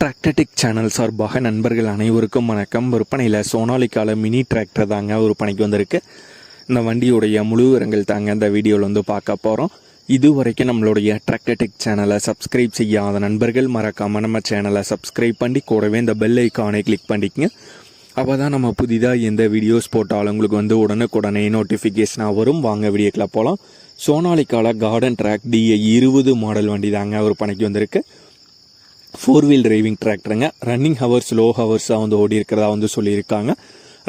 டிராக்டர்டிக் channel சார்பாக நண்பர்கள் அனைவருக்கும் வணக்கம். விற்பனையில் சோனாலிக்கால மினி டிராக்டர் தாங்க விற்பனைக்கு வந்திருக்கு. இந்த வண்டியுடைய முழு விவரங்கள் தாங்க இந்த வீடியோவில் வந்து பார்க்க போகிறோம் இது வரைக்கும் நம்மளுடைய டிராக்டர்டிக் சேனலை சப்ஸ்கிரைப் செய்யாத நண்பர்கள் மறக்காமல் நம்ம சேனலை சப்ஸ்கிரைப் பண்ணி கூடவே இந்த பெல் ஐக்கானை கிளிக் பண்ணிக்கங்க. அப்போ தான் நம்ம புதிதாக எந்த வீடியோஸ் போட்டாலும் உங்களுக்கு வந்து உடனுக்குடனே நோட்டிஃபிகேஷனாக வரும். வாங்க வீடியோக்கில் போகலாம் சோனாலிக்கால கார்டன் ட்ராக் டிஏ இருபது மாடல் வண்டி தாங்க ஒரு பணிக்கு வந்திருக்கு. ஃபோர் வீல் டிரைவிங் டிராக்டருங்க ரன்னிங் ஹவர்ஸ் லோ ஹவர்ஸாக வந்து ஓடி இருக்கிறதா வந்து சொல்லியிருக்காங்க.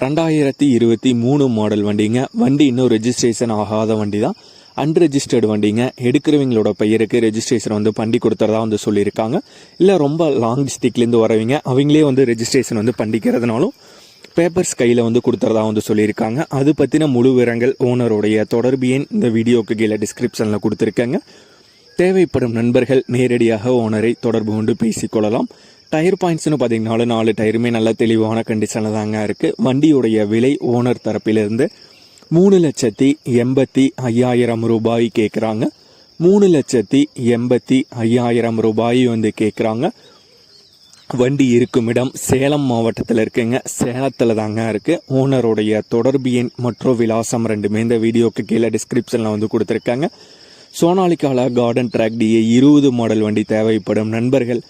ரெண்டாயிரத்தி இருபத்தி மூணு மாடல் வண்டிங்க. வண்டி இன்னும் ரெஜிஸ்ட்ரேஷன் ஆகாத வண்டி தான் அன்ரெஜிஸ்டர்டு வண்டிங்க. எடுக்கிறவங்களோட பெயருக்கு ரெஜிஸ்ட்ரேஷன் வந்து பண்ணி கொடுத்துறதா வந்து சொல்லியிருக்காங்க. இல்லை ரொம்ப லாங் டிஸ்ட்ரிக்ட்லேருந்து வரவங்க அவங்களே வந்து ரெஜிஸ்ட்ரேஷன் வந்து பண்ணிக்கிறதுனாலும் பேப்பர்ஸ் கையில் வந்து கொடுத்துறதா வந்து சொல்லியிருக்காங்க. அது பற்றின முழு விவரங்கள் ஓனருடைய தொடர்பு எண் இந்த வீடியோக்கு கீழே டிஸ்கிரிப்ஷனில் கொடுத்துருக்கேங்க. தேவைப்படும் நண்பர்கள் நேரடியாக ஓனரை தொடர்பு கொண்டு பேசிக்கொள்ளலாம். டயர் பாயிண்ட்ஸ்னு பார்த்தீங்கன்னா நாலு டயருமே நல்ல தெளிவான கண்டிஷனில் தாங்க இருக்குது வண்டியுடைய விலை ஓனர் தரப்பிலிருந்து மூணு லட்சத்தி எண்பத்தி ஐயாயிரம் ரூபாய் கேட்குறாங்க மூணு லட்சத்தி எண்பத்தி ஐயாயிரம் ரூபாய் வந்து கேட்குறாங்க வண்டி இருக்கும் இடம் சேலம் மாவட்டத்தில் இருக்குங்க. சேலத்தில் தாங்க இருக்குது ஓனருடைய தொடர்பு எண் மற்றும் விலாசம் ரெண்டுமே இந்த வீடியோக்கு கீழே டிஸ்கிரிப்ஷனில் வந்து கொடுத்துருக்காங்க. சோனாலிகாலா கார்டன் ட்ராக் டிஏ இருபது மாடல் வண்டி தேவைப்படும் நண்பர்கள்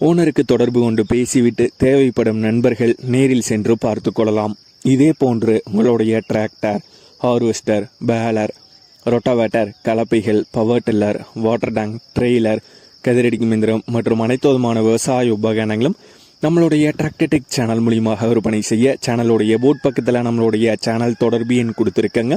ஓனருக்கு தொடர்பு கொண்டு பேசிவிட்டு தேவைப்படும் நண்பர்கள் நேரில் சென்று பார்த்து கொள்ளலாம். இதே போன்று உங்களுடைய tractor harvester baler rotavator கலப்பைகள் power tiller water tank trailer கதிரடிக்கும் இயந்திரம் மற்றும் அனைத்து விதமான விவசாய உபகரணங்களும் நம்மளுடைய டிராக்டர்டெக் சேனல் மூலியமாக விற்பனை செய்ய சேனலுடைய போட் பக்கத்தில் நம்மளுடைய சேனல் தொடர்பு எண் கொடுத்துருக்கங்க.